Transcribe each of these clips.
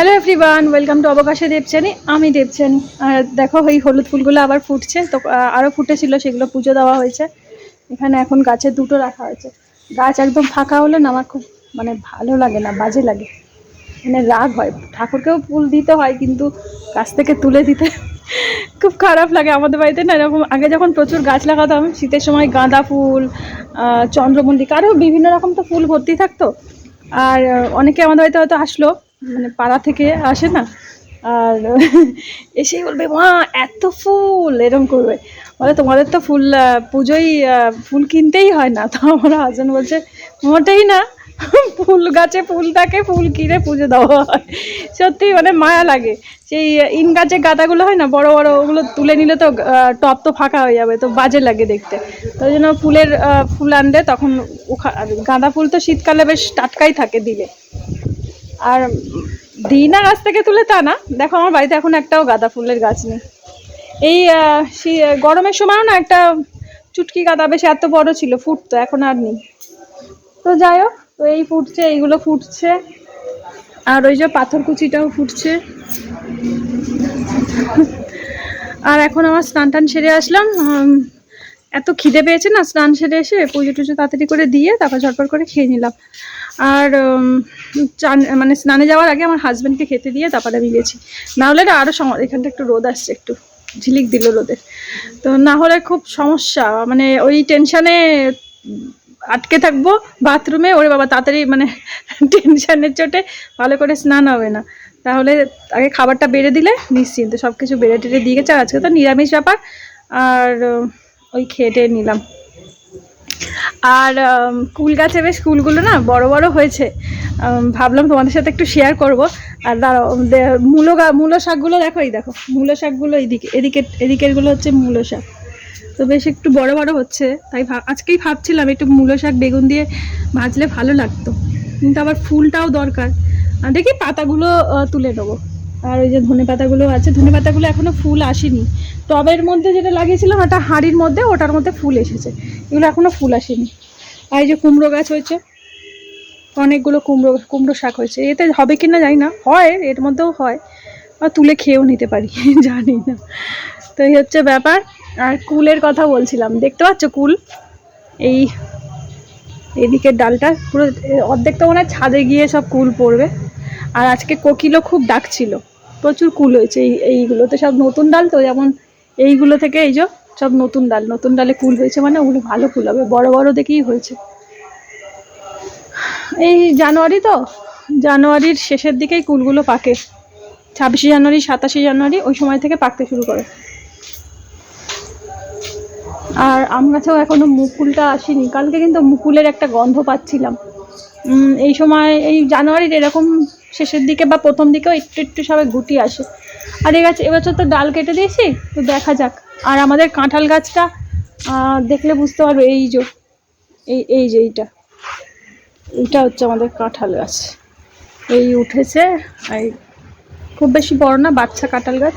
Hello everyone welcome to অবকাশে দেবচানি আমি দেবচানি আর দেখো, এই হলুদ ফুলগুলো আবার ফুটছে। তো আরও ফুটেছিল, সেগুলো পুজো দেওয়া হয়েছে। এখানে এখন গাছে দুটো রাখা হয়েছে। গাছ একদম ফাঁকা হলে না, আমার খুব মানে ভালো লাগে না, বাজে লাগে। মানে রাগ হয়। ঠাকুরকেও ফুল দিতে হয়, কিন্তু গাছ থেকে তুলে দিতে খুব খারাপ লাগে আমাদের বাড়িতে না, এরকম আগে যখন প্রচুর গাছ লাগাতাম, শীতের সময় গাঁদা ফুল চন্দ্রমল্লিকা আরও বিভিন্ন রকম তো ফুল ভর্তি থাকতো। আর অনেকে আমাদের বাড়িতে হয়তো আসলো মানে পাড়া থেকে আসে না। আর এসেই বলবে, মা, এত ফুল! এরকম করবে। বলে, তোমাদের তো ফুল পুজোই ফুল কিনতেই হয় না। তো আমার হাজবেন্ড বলছে, মোটেই না। ফুল গাছে ফুল থাকে, ফুল কিনে পুজো দেওয়া হয়। সত্যি মানে মায়া লাগে। সেই ইন গাছে গাঁদাগুলো হয় না, বড় বড়, ওগুলো তুলে নিলে তো টব তো ফাঁকা হয়ে যাবে, তো বাজে লাগে দেখতে। তো ওই জন্য ফুলের ফুল আনলে তখন গাঁদা ফুল তো শীতকালে বেশ টাটকাই থাকে দিলে। আর দিই না গাছ থেকে তুলে তা না। দেখো, আমার বাড়িতে এখন একটাও গাঁদা ফুলের গাছ নেই। এই গরমের সময়ও না একটা চুটকি গাঁদা বেশ এত বড় ছিল, ফুটতো, এখন আর নেই। তো যাই হোক, তো এই ফুটছে, এইগুলো ফুটছে। আর ওই যে পাথর কুচিটাও ফুটছে। আর এখন আমার স্নান টান সেরে আসলাম। এত খিদে পেয়েছে না, স্নান সেরে এসে পুজো টুজো তাড়াতাড়ি করে দিয়ে তারপর ঝটপট করে খেয়ে নিলাম। আর চান মানে স্নানে যাওয়ার আগে আমার হাজব্যান্ডকে খেতে দিয়ে তারপরে আমি গেছি। না হলে না আরও এখানটা একটু রোদ আসছে, একটু ঝিলিক দিল রোদের তো না হলে খুব সমস্যা মানে ওই টেনশানে আটকে থাকব বাথরুমে ওরে বাবা, তাড়াতাড়ি মানে টেনশানের চোটে ভালো করে স্নান হবে না। তাহলে আগে খাবারটা বেড়ে দিলে, নিশ্চিন্ত সব কিছু বেড়ে টেড়ে দিয়ে গেছে। আজকে তো নিরামিষ ব্যাপার। আর ওই খেয়ে টেয়ে নিলাম। আর কুল গাছে বেশ কুলগুলো না বড় বড় হয়েছে। ভাবলাম তোমাদের সাথে একটু শেয়ার করব। আর দাঁড়াও মূলো গা, মূলো শাকগুলো দেখো, এই দেখো, মূলো শাকগুলো এইদিকে এদিকে, এদিকেরগুলো হচ্ছে মূলো শাক। তো বেশ একটু বড় বড় হচ্ছে, তাই আজকেই ভাবছিলাম একটু মূলো শাক বেগুন দিয়ে ভাজলে ভালো লাগতো। কিন্তু আবার ফুলটাও দরকার। দেখি পাতাগুলো তুলে নেব। আর ওই যে ধনে পাতাগুলো আছে, ধনে পাতাগুলো এখনও ফুল আসেনি। টবের মধ্যে যেটা লাগিয়েছিলাম, ওটা হাঁড়ির মধ্যে, ওটার মধ্যে ফুল এসেছে। এগুলো এখনও ফুল আসেনি। আর এই যে কুমড়ো গাছ হয়েছে, অনেকগুলো কুমড়ো কুমড়ো শাক হয়েছে। এতে হবে কি না জানি না, হয়, এর মধ্যেও হয়। আর তুলে খেয়েও নিতে পারি, জানি না। তো এই হচ্ছে ব্যাপার। আর কুলের কথা বলছিলাম, দেখতে পাচ্ছ কুল? এই, এদিকের ডালটা পুরো অর্ধেকটা মনে হয় ছাদে গিয়ে সব কুল পড়বে। আর আজকে কোকিলও খুব ডাকছিল। প্রচুর কুল হয়েছে এই, এইগুলোতে। সব নতুন ডাল তো, যেমন এইগুলো থেকে এই যে সব নতুন ডাল। নতুন ডালে কুল হয়েছে মানে ওগুলো ভালো কুল হবে। বড় বড় দেখেই হয়েছে। এই জানুয়ারি তো, জানুয়ারির শেষের দিকেই কুলগুলো পাকে। ছাব্বিশে জানুয়ারি, সাতাশে জানুয়ারি ওই সময় থেকে পাকতে শুরু করে। আর আম গাছেও এখনও মুকুলটা আসেনি। কালকে কিন্তু মুকুলের একটা গন্ধ পাচ্ছিলাম। এই সময়, এই জানুয়ারির এরকম শেষের দিকে বা প্রথম দিকেও একটু একটু সবাই গুটি আসে। আর এ গাছ এবছর তো ডাল কেটে দিয়েছি, তো দেখা যাক। আর আমাদের কাঁঠাল গাছটা দেখলে বুঝতে পারবে এই যে, এই এই যে এইটা। এইটা হচ্ছে আমাদের কাঁঠাল গাছ। এই উঠেছে এই খুব বেশি বড় না, বাচ্চা কাঁঠাল গাছ।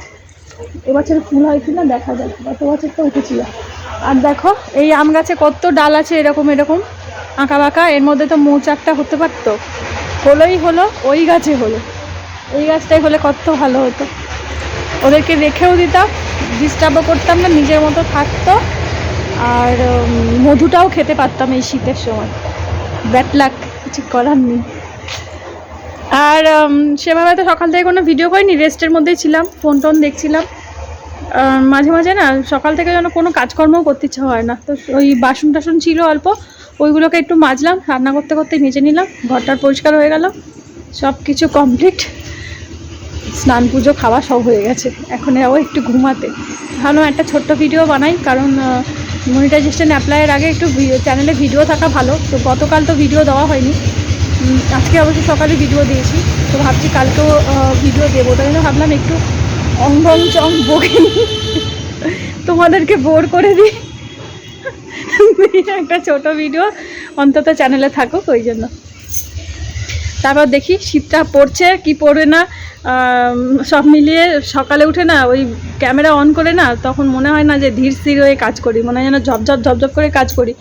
এবছর ফুল হয় কিনা দেখা যাক, গত বছর তো উঠেছিল। আর দেখো, এই আম গাছে কত ডাল আছে এরকম এরকম। আঁকা বাঁকা, এর মধ্যে তো মৌচাকটা হতে পারতো। হলোই হলো, ওই গাছে হলো। এই গাছটাই হলে কত ভালো হতো। ওদেরকে রেখেও দিতাম ডিস্টার্বও করতাম না, নিজের মতো থাকতো। আর মধুটাও খেতে পারতাম এই শীতের সময়। ব্যাট লাক কিছু করার নেই। আর সেভাবে তো সকাল থেকে কোনো ভিডিও করিনি রেস্টের মধ্যেই ছিলাম ফোন টোন দেখছিলাম। মাঝে মাঝে না, সকাল থেকে যেন কোনো কাজকর্মও করতে ইচ্ছা হয় না। তো ওই বাসন টাসন ছিল অল্প ওইগুলোকে একটু মাজলাম, রান্না করতে করতে মেজে নিলাম, ঘরটার পরিষ্কার হয়ে গেল। সব কিছু কমপ্লিট স্নান পুজো, খাওয়া সব হয়ে গেছে। এখন যাব একটু ঘুমাতে। ভাবলাম একটা ছোট্ট ভিডিও বানাই, কারণ মনিটাইজেশন অ্যাপ্লাইয়ের আগে একটু চ্যানেলে ভিডিও থাকা ভালো। তো গতকাল তো ভিডিও দেওয়া হয়নি। আজকে অবশ্য সকালে ভিডিও দিয়েছি। তো ভাবছি কালকেও ভিডিও দেবো। তাই জন্য ভাবলাম একটু অঙ্গম চং বকে। তোমাদেরকে বোর করে দিই। একটা ছোট ভিডিও অন্তত চ্যানেলে থাকুক, ওই জন্য। তারপর দেখি শীতটা পড়ছে, কি পড়বে না সব মিলিয়ে সকালে উঠে না ওই ক্যামেরা অন করে না, তখন মনে হয় না যে ধীর স্থির হয়ে কাজ করি, মনে হয় যেন ঝপঝপ ঝপঝপ করে কাজ করি।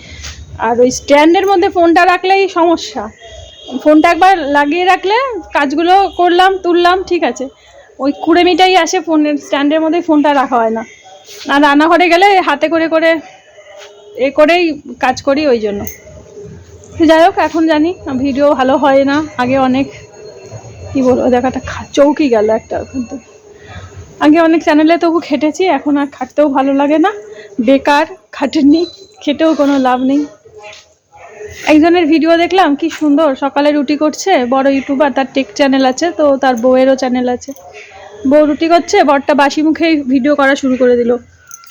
আর ওই স্ট্যান্ডের মধ্যে ফোনটা রাখলেই সমস্যা। ফোনটা একবার লাগিয়ে রাখলে কাজগুলো করলাম, তুললাম, ঠিক আছে। ওই কুড়েমিটাই আসে ফোনের স্ট্যান্ডের মধ্যে ফোনটা রাখা হয় না। আর রান্নাঘরে গেলে হাতে করে করে এ করেই কাজ করি ওই জন্য। যাই হোক, এখন জানি, ভিডিও ভালো হয় না, আগে অনেক, কি বলব দেখাটা চৌকি গেল একটা ওখান থেকে। আগে অনেক চ্যানেলে তবু খেটেছি, এখন আর খাটতেও ভালো লাগে না। বেকার, খাটেনি, খেটেও কোনো লাভ নেই। একজনের ভিডিও দেখলাম, কি সুন্দর, সকালে রুটি করছে, বড় ইউটিউবার, তার টেক চ্যানেল আছে, তো তার বউয়েরও চ্যানেল আছে। বউ রুটি করছে, বরটা বাসি মুখেই ভিডিও করা শুরু করে দিল।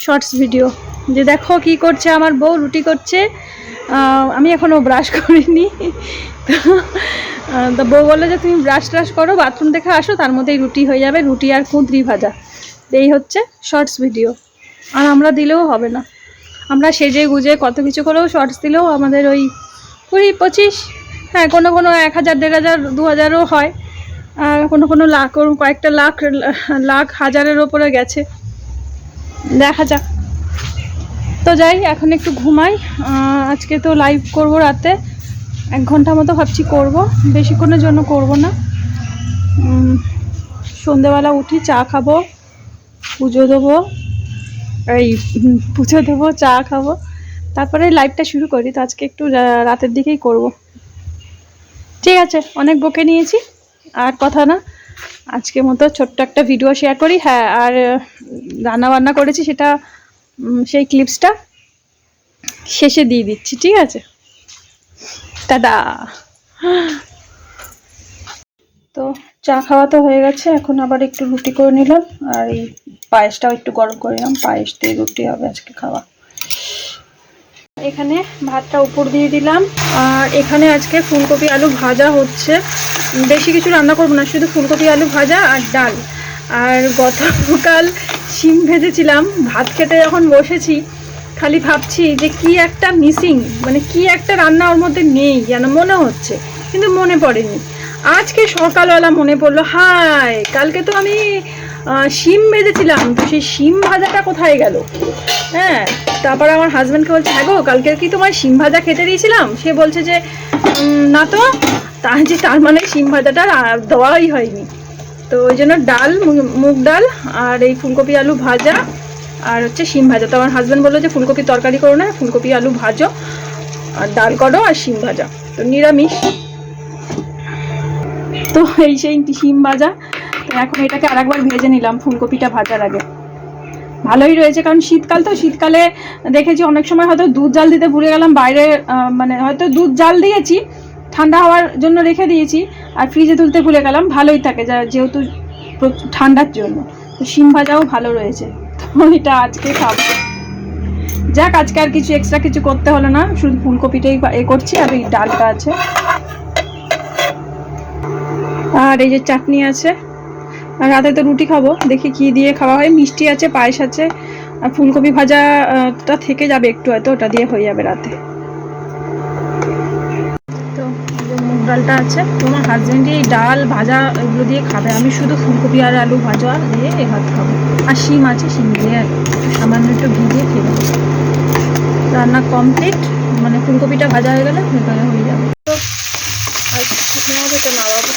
শর্টস ভিডিও, যে দেখো কি করছে, আমার বউ রুটি করছে। আমি এখনও ব্রাশ করিনি। তো বউ বলল যে তুমি ব্রাশ ট্রাশ করো, বাথরুম থেকে আসো, তার মধ্যেই রুটি হয়ে যাবে, রুটি আর কুঁদরি ভাজা। এই হচ্ছে শর্টস ভিডিও। আর আমরা দিলেও হবে না। আমরা সেজে গুজে কত কিছু করেও শর্টস দিলেও আমাদের ওই কুড়ি, পঁচিশ হ্যাঁ কোনো কোনো এক হাজার, দেড় হাজার, দু হাজারও হয়। কোনো কোনো লাখ, কয়েকটা লাখ লাখ, হাজারের ওপরে গেছে। দেখা যাক। তো যাই, এখন একটু ঘুমাই। আজকে তো লাইভ করব রাতে। এক ঘণ্টা মতো ভাবছি করব। বেশিক্ষণের জন্য করব না। সন্ধেবেলা উঠি, চা খাব, পুজো দেবো, এই পুজো দেবো, চা খাব। তারপরে লাইভটা শুরু করি। তো আজকে একটু রাতের দিকেই করব। ঠিক আছে, অনেক বকে নিয়েছি। আর কথা না। আজকে মতো ছোট্ট একটা ভিডিও শেয়ার করি। হ্যাঁ আর রান্না বান্না করেছি সেটা সেই ক্লিপসটা শেষে দিয়ে দিচ্ছি, ঠিক আছে? দাদা তো চা খাওয়া তো হয়ে গেছে, এখন আবার একটু রুটি করে নিলাম, আর এই পায়েসটাও একটু গরম করে নিলাম, পায়েস দিয়ে রুটি হবে আজকে খাওয়া। এখানে ভাতটা উপর দিয়ে দিলাম, আর এখানে আজকে ফুলকপি আলু ভাজা হচ্ছে। বেশি কিছু রান্না করব না, শুধু ফুলকপি, আলু ভাজা আর ডাল। আর গতকাল শিম ভেজেছিলাম, ভাত খেতে যখন বসেছি, খালি ভাবছি যে কি একটা মিসিং মানে কি একটা রান্না ওর মধ্যে নেই, যেন মনে হচ্ছে, কিন্তু মনে পড়েনি। আজকে সকালবেলা মনে পড়ল, হায়, কালকে তো আমি শিম ভেজেছিলাম, তো সেই শিম ভাজাটা কোথায় গেল? হ্যাঁ তারপর আমার হাজব্যান্ডকে বলছে হ্যাঁ গো কালকে কি তোমার শিম ভাজা খেতে দিয়েছিলাম? সে বলছে যে না তো তার যে তার মানে শিম ভাজাটা দেওয়াই হয়নি। তো ওই জন্য ডাল মুগ ডাল আর এই ফুলকপি আলু ভাজা আর হচ্ছে শিম ভাজা। তো আমার হাজব্যান্ড বলল যে, ফুলকপি তরকারি করো না, ফুলকপি আলু ভাজো, আর ডাল করো আর শিম ভাজা। তো নিরামিষ। তো এই সেই শিম ভাজা। তো এখন এটাকে আরেকবার ভেজে নিলাম ফুলকপিটা ভাজার আগে। ভালোই রয়েছে, কারণ শীতকাল তো, শীতকালে দেখেছি অনেক সময় হয়তো দুধ জাল দিতে ভুলে গেলাম, বাইরে মানে হয়তো দুধ জাল দিয়েছি ঠান্ডা হওয়ার জন্য রেখে দিয়েছি, আর ফ্রিজে তুলতে ভুলে গেলাম, ভালোই থাকে যা যেহেতু ঠান্ডার জন্য। তো শিম ভাজাও ভালো রয়েছে। তো এটা আজকে খাব। যাক, আজকে আর কিছু এক্সট্রা কিছু করতে হলো না, শুধু ফুলকপিটাই এ করছি, আর এই ডালটা আছে। আর এই যে চাটনি আছে। আর রাতে তো রুটি খাব, দেখি কি দিয়ে খাওয়া হয়। মিষ্টি আছে, পায়েস আছে, আর ফুলকপি ভাজাটা থেকে যাবে একটু হয়তো, ওটা দিয়ে হয়ে যাবে রাতে তো এই যে মুগ ডালটা আছে। তোমার হাজবেন্ড এই ডাল, ভাজা এগুলো দিয়ে খাবে। আমি শুধু ফুলকপি আর আলু ভাজা দিয়ে এ ভাত খাব। আর শিম আছে, শিম দিয়ে সামান্য একটু ভিজিয়ে খেয়ে রান্না কমপ্লিট মানে ফুলকপিটা ভাজা হয়ে গেলে, হয়ে যাবে। তো আর শুকনো এটা নামাবো